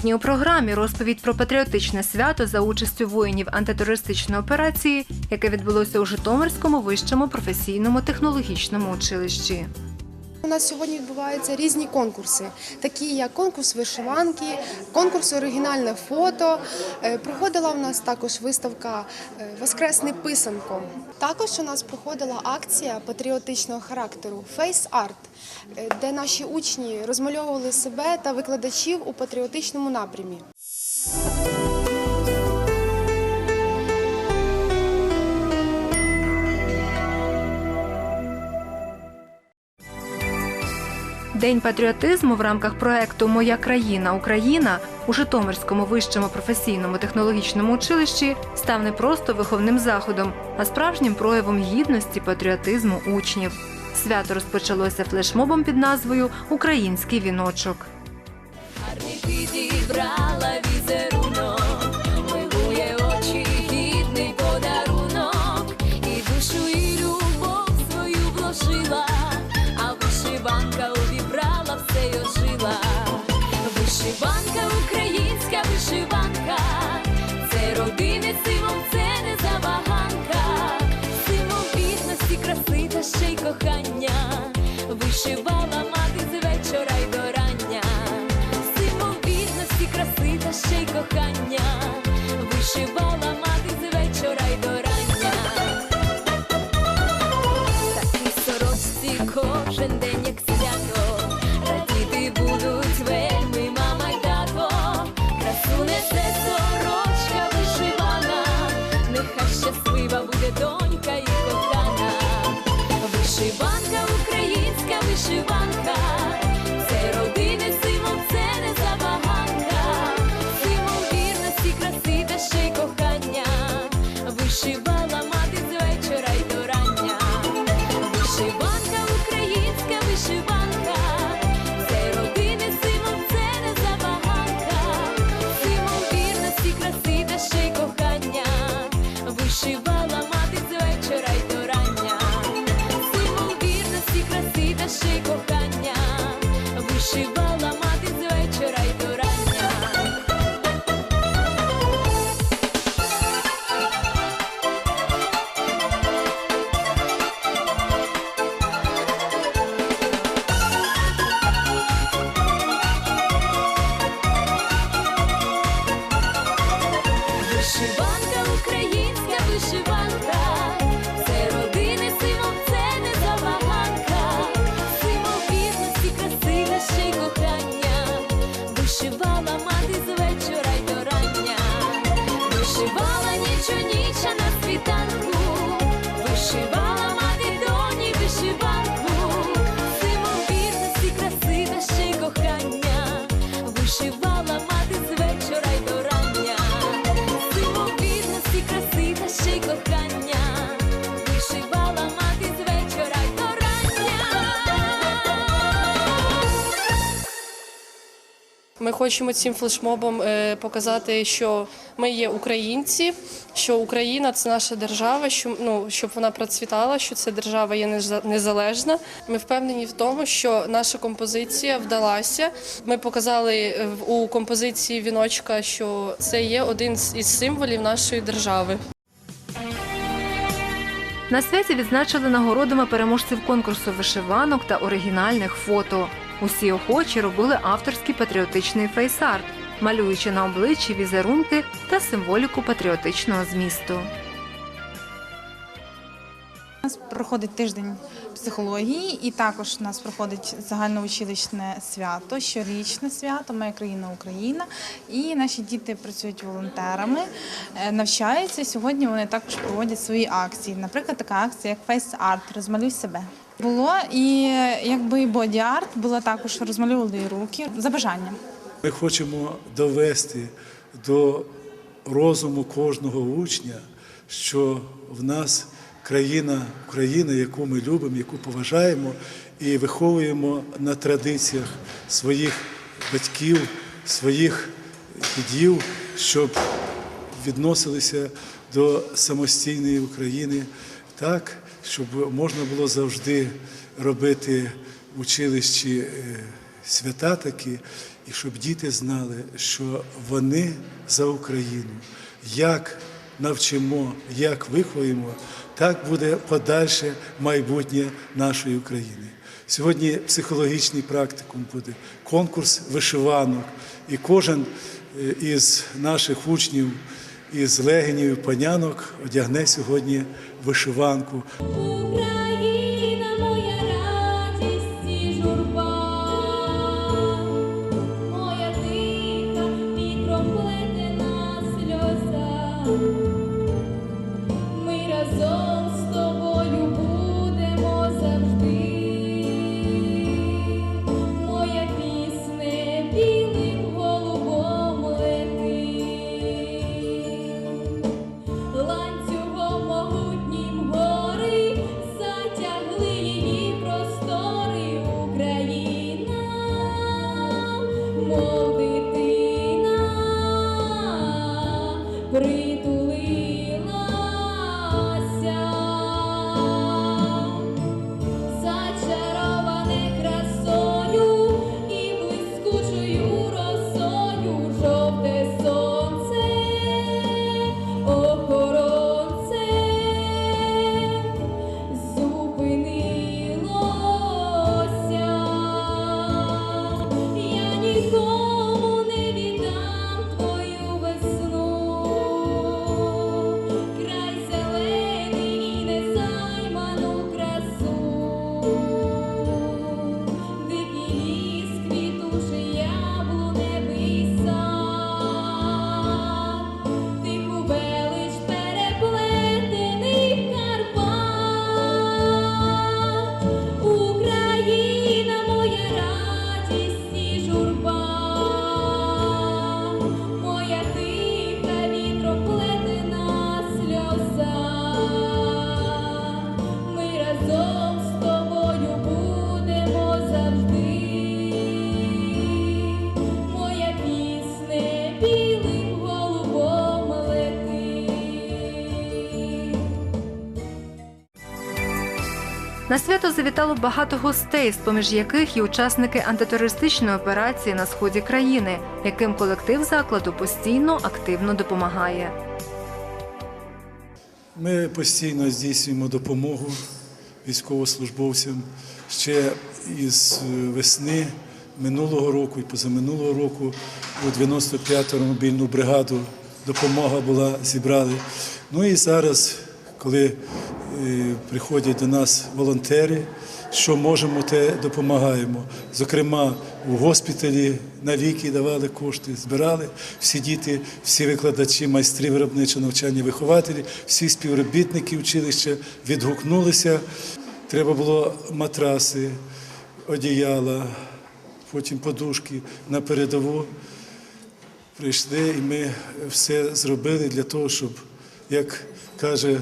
Сьогодні у програмі розповідь про патріотичне свято за участю воїнів антитерористичної операції, яке відбулося у Житомирському вищому професійному технологічному училищі. У нас сьогодні відбуваються різні конкурси, такі як конкурс вишиванки, конкурс оригінальне фото. Е, Проходила у нас також виставка е, Воскресний писанко. Також у нас проходила акція патріотичного характеру Art, е, де наші учні розмальовували себе та викладачів у патріотичному напрямі. День патріотизму в рамках проекту Моя країна Україна у Житомирському вищому професійному технологічному училищі став не просто виховним заходом, а справжнім проявом гідності патріотизму учнів. Свято розпочалося флешмобом під назвою Український віночок. Ми хочемо цим флешмобом е, показати, що ми є українці, що Україна це наша держава, що ну щоб вона процвітала, що ця держава є неза- незалежна. Ми впевнені в тому, що наша композиція вдалася. Ми показали е, у композиції віночка, що це є один із символів нашої держави. На святі відзначили нагородами переможців конкурсу вишиванок та оригінальних фото. Усі охочі робили авторський патріотичний фейс-арт, малюючи на обличчі візерунки та символіку патріотичного змісту. У нас проходить тиждень психології, і також у нас проходить загальноучилищне свято, щорічне свято Моя країна Україна. І наші діти працюють волонтерами, е, навчаються. Сьогодні вони також проводять свої акції. Наприклад, така акція, як Art Розмалюй себе. Було і якби боді-арт, було також розмальовували руки за бажанням. Ми хочемо довести до розуму кожного учня, що в нас країна, Україна, яку ми любимо, яку поважаємо і виховуємо на традиціях своїх батьків, своїх дідів, щоб відносилися до самостійної України так, щоб можна було завжди робити в училищі е, свята такі і щоб діти знали, що вони за Україну. Як навчимо, як виховуємо, так буде подальше майбутнє нашої України. Сьогодні психологічний практикум буде, конкурс вишиванок, і кожен е, із наших учнів, із легенів і панянок одягне сьогодні вишиванку. go. На свято завітало багато гостей, з поміж яких є учасники антитерористичної операції на сході країни, яким колектив закладу постійно активно допомагає. Ми постійно здійснюємо допомогу військовослужбовцям ще із е, весни минулого року і позаминулого року у 95-ту мобільну бригаду допомога була зібрали. Ну і зараз, коли приходять до нас волонтери, що можемо, те допомагаємо. Зокрема, у госпіталі на ліки давали кошти, збирали всі діти, всі викладачі, майстри виробничого навчання, вихователі, всі співробітники училища відгукнулися. Треба було матраси, одіяла, потім подушки на передову. Прийшли і ми все зробили для того, щоб, як каже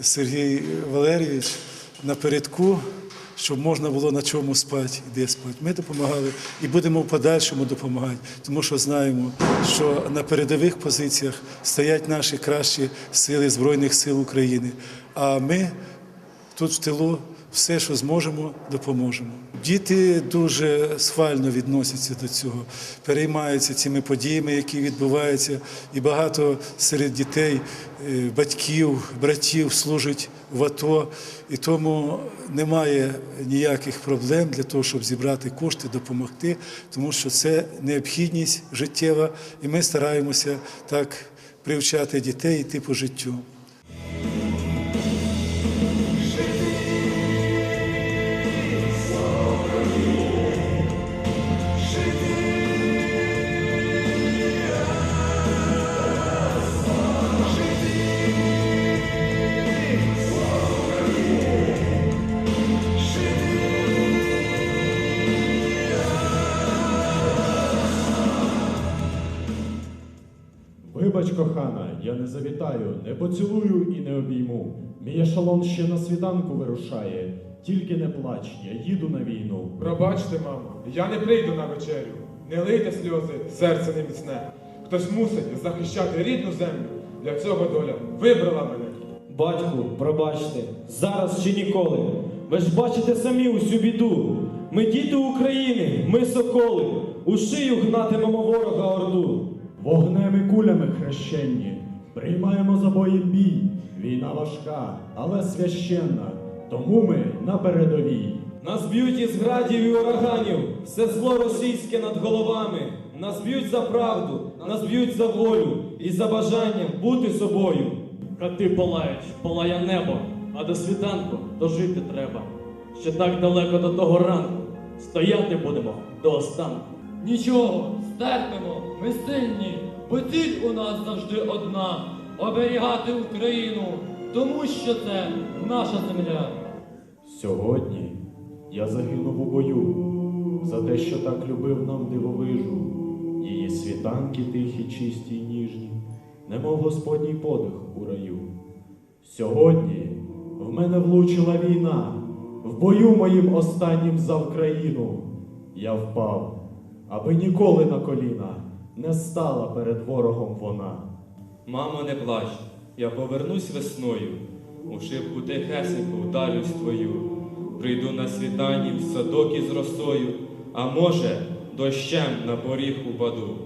Сергій Валерійович, напередку, щоб можна було на чому спати де спати. Ми допомагали і будемо в подальшому допомагати, тому що знаємо, що на передових позиціях стоять наші кращі сили Збройних сил України. А ми тут в тилу все, що зможемо, допоможемо. Діти дуже схвально відносяться до цього, переймаються цими подіями, які відбуваються, і багато серед дітей, е, батьків, братів служать в АТО, і тому немає ніяких проблем для того, щоб зібрати кошти, допомогти, тому що це необхідність життєва, і ми стараємося так привчати дітей йти по життю. Кохана, я не завітаю, не поцілую і не обійму. Мій ешелон ще на світанку вирушає. Тільки не плач, я їду на війну. Пробачте, мамо, я не прийду на вечерю. Не лийте сльози, серце не міцне. Хтось мусить захищати рідну землю. Для цього доля вибрала мене. Батьку, пробачте, зараз чи ніколи. Ви ж бачите самі усю біду. Ми діти України, ми соколи. у шию гнатимемо ворога орду. Вогнем і кулями хрещенні, приймаємо за боєм бій. Війна важка, але священна, тому ми на передовій. Нас б'ють із градів і ураганів, все зло російське над головами. Нас б'ють за правду, нас б'ють за волю і за бажання бути собою. Хати палають, палає небо, а до світанку дожити треба. Ще так далеко до того ранку, стояти будемо до останку. Нічого, стерпимо, ми сильні, бо ціль у нас завжди одна оберігати Україну, тому що це наша земля. Сьогодні я загинув у бою за те, що так любив нам дивовижу. Її світанки тихі, чисті й ніжні, немов Господній подих у раю. Сьогодні в мене влучила війна, в бою моїм останнім за Вкраїну. Я впав, аби ніколи на коліна не стала перед ворогом вона. Мамо, не плач, я повернусь весною, у шибку тихесенько вдарюсь твою. Прийду на світанні в садок із росою, а може, дощем на поріг упаду.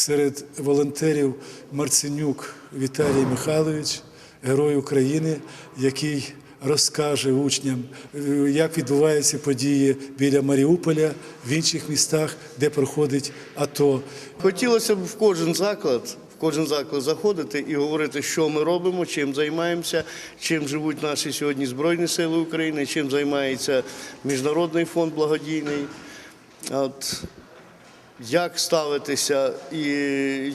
Серед волонтерів Марценюк Віталій Михайлович, герой України, який розкаже учням, е, як відбуваються події біля Маріуполя, в інших містах, де проходить АТО. Хотілося б в кожен заклад, в кожен заклад заходити і говорити, що ми робимо, чим займаємося, чим живуть наші сьогодні Збройні Сили України, чим займається Міжнародний фонд благодійний. От, як ставитися і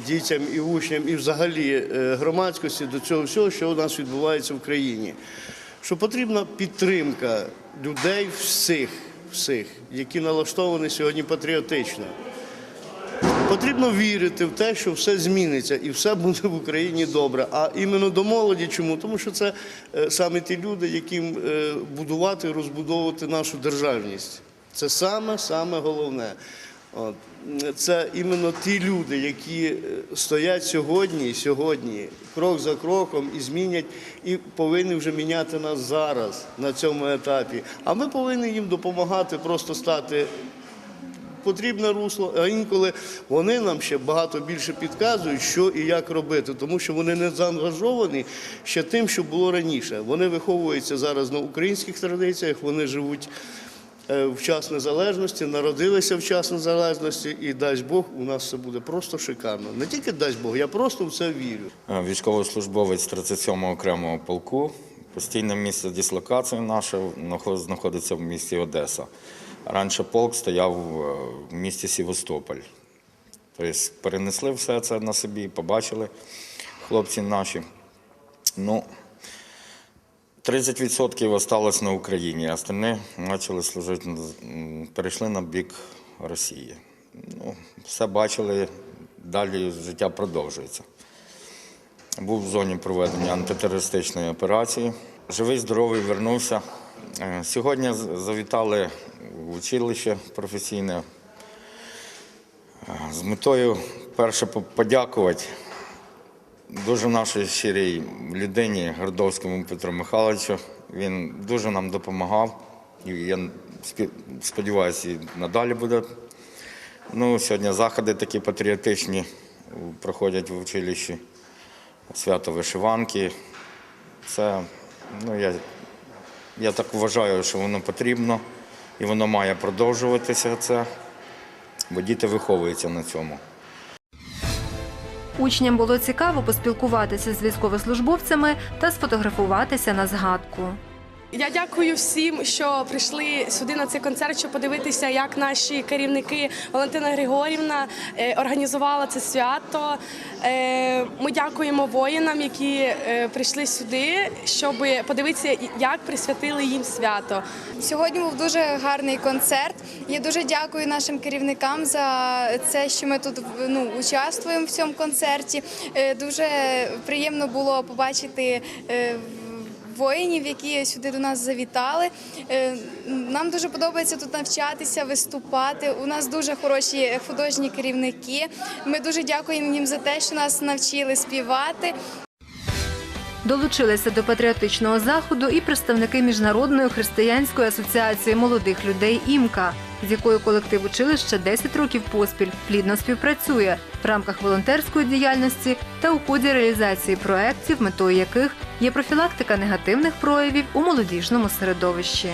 дітям, і учням, і взагалі е, громадськості до цього всього, що у нас відбувається в країні. Що потрібна підтримка людей всіх, всіх, які налаштовані сьогодні патріотично. Потрібно вірити в те, що все зміниться і все буде в Україні добре. А іменно до молоді, чому? Тому що це е, саме ті люди, яким е, будувати, розбудовувати нашу державність. Це саме саме головне. Це іменно ті люди, які е, стоять сьогодні, сьогодні, крок за кроком і змінять, і повинні вже міняти нас зараз на цьому етапі. А ми повинні їм допомагати просто стати потрібне русло, а інколи вони нам ще багато більше підказують, що і як робити, тому що вони не заангажовані ще тим, що було раніше. Вони виховуються зараз на українських традиціях, вони живуть в час незалежності, народилися в час незалежності, і дасть Бог, у нас все буде просто шикарно. Не тільки дасть Бог, я просто в це вірю. Е, Військовослужбовець 37-го окремого полку. Постійне місце дислокації наше знаходиться в місті Одеса. Раніше полк стояв е, в місті Сівастополь. Тобто перенесли все це на собі, побачили хлопці наші. Ну, 30% осталось на Україні, а остальне почали служити, перейшли на бік Росії. Ну, все бачили, далі життя продовжується. Був в зоні проведення антитерористичної операції. Живий, здоровий, вернувся. Е, Сьогодні завітали в училище професійне е, з метою перше подякувати дуже нашій щирій людині Гордовському Петру Михайловичу. Він дуже нам допомагав. І я сподіваюся, і надалі буде. Ну, сьогодні заходи такі патріотичні проходять в училищі свято вишиванки. Це, ну, я, я так вважаю, що воно потрібно і воно має продовжуватися це, бо діти виховуються на цьому. Учням було цікаво поспілкуватися з військовослужбовцями та сфотографуватися на згадку. Я дякую всім, що прийшли сюди на цей концерт, щоб подивитися, як наші керівники Валентина Григорівна е, організувала це свято. Е, Ми дякуємо воїнам, які е, прийшли сюди, щоб подивитися, як присвятили їм свято. Сьогодні був дуже гарний концерт. Я дуже дякую нашим керівникам за це, що ми тут ну, участвуємо в цьому концерті. Дуже приємно було побачити. Воїнів, які сюди до нас завітали. Е, Нам дуже подобається тут навчатися, виступати. У нас дуже хороші художні керівники. Ми дуже дякуємо їм за те, що нас навчили співати. Долучилися до патріотичного заходу і представники міжнародної християнської асоціації молодих людей ІМКА, з якою колектив училища 10 років поспіль плідно співпрацює в рамках волонтерської діяльності та у ході реалізації проєктів, метою яких є профілактика негативних проявів у молодіжному середовищі.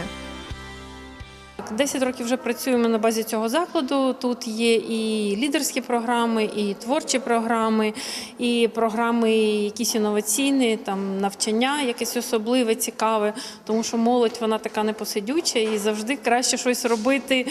10 років вже працюємо на базі цього закладу. Тут є і лідерські програми, і творчі програми, і програми якісь інноваційні, там навчання, якесь особливе, цікаве, тому що молодь вона така непосидюча і завжди краще щось робити.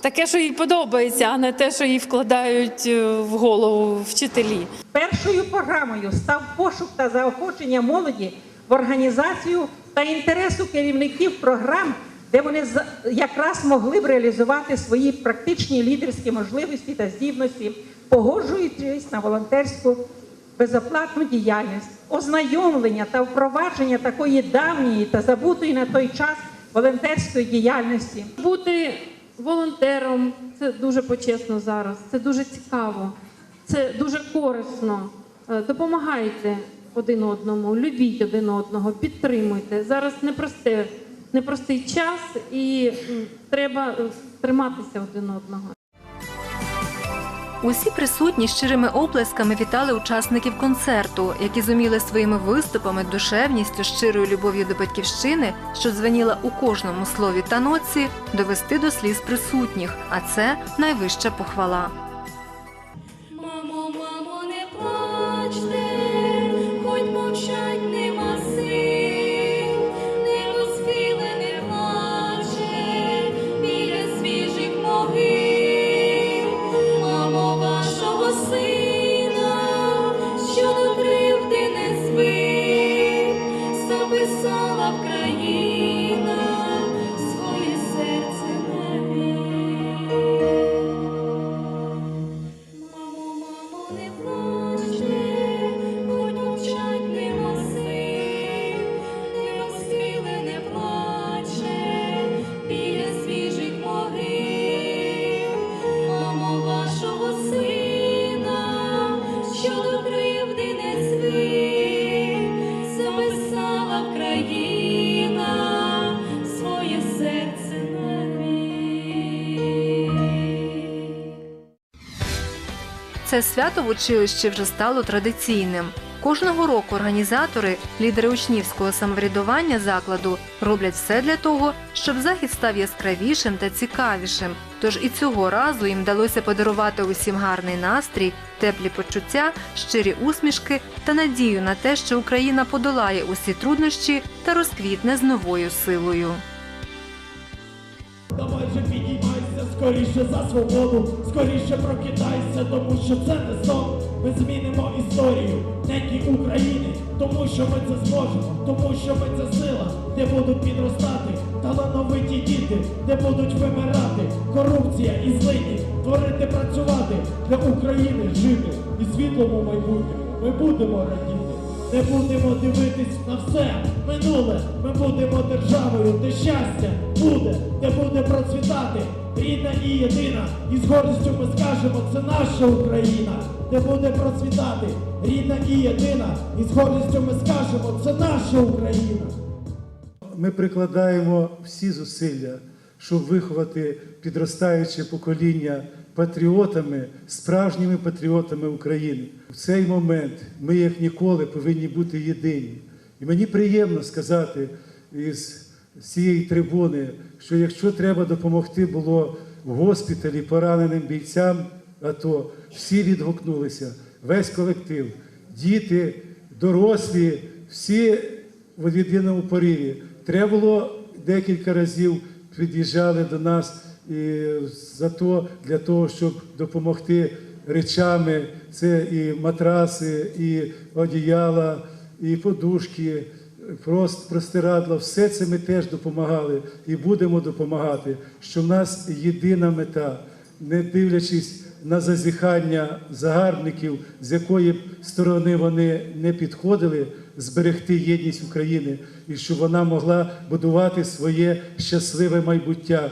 Таке, що їй подобається, а не те, що їй вкладають е, в голову вчителі. Першою програмою став пошук та заохочення молоді в організацію та інтересу керівників програм, де вони якраз могли б реалізувати свої практичні лідерські можливості та здібності, погоджуючись на волонтерську безоплатну діяльність, ознайомлення та впровадження такої давньої та забутої на той час волонтерської діяльності. Бути волонтером це дуже почесно зараз, це дуже цікаво, це дуже корисно. Е, Допомагайте один одному, любіть один одного, підтримуйте. Зараз непросте, непростий час і треба е, триматися один одного. Усі присутні щирими оплесками вітали учасників концерту, які зуміли своїми виступами, душевністю, щирою любов'ю до батьківщини, що дзвеніла у кожному слові та ноці, довести до сліз присутніх. А це найвища похвала. Свято в училищі вже стало традиційним. Кожного року організатори, лідери учнівського самоврядування закладу, роблять все для того, щоб захід став яскравішим та цікавішим. Тож і цього разу їм вдалося подарувати усім гарний настрій, теплі почуття, щирі усмішки та надію на те, що Україна подолає усі труднощі та розквітне з новою силою. Скоріше за свободу, скоріше прокидайся, тому що це не сон. Ми змінимо історію неньки України, тому що ми це зможемо, тому що ми це сила, де будуть підростати талановиті діти, де будуть вимирати корупція і злидні, творити працювати для України жити і світлому майбутньому. Ми будемо радіти. Не будемо дивитись на все минуле. Ми будемо державою, де щастя буде, де буде процвітати рідна і єдина. І з гордістю ми скажемо, це наша Україна, де буде процвітати рідна і єдина. І з гордістю ми скажемо, це наша Україна. Ми прикладаємо всі зусилля, щоб виховати підростаюче покоління патріотами, справжніми патріотами України. В цей момент ми, як ніколи, повинні бути єдині. І мені приємно сказати із цієї трибуни, що якщо треба допомогти було в госпіталі пораненим бійцям, АТО, всі відгукнулися, весь колектив, діти, дорослі, всі в єдиному поріві. Треба було декілька разів під'їжджали до нас і за то, для того, щоб допомогти речами. Це і матраси, і одіяла, і подушки, просто простирадла. Все це ми теж допомагали і будемо допомагати. Що в нас єдина мета, не дивлячись на зазіхання загарбників, з якої б сторони вони не підходили, зберегти єдність України і щоб вона могла будувати своє щасливе майбуття.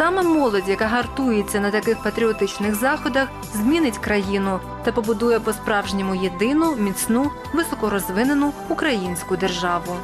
Саме молодь, яка гартується на таких патріотичних заходах, змінить країну та побудує по-справжньому єдину, міцну, високорозвинену українську державу.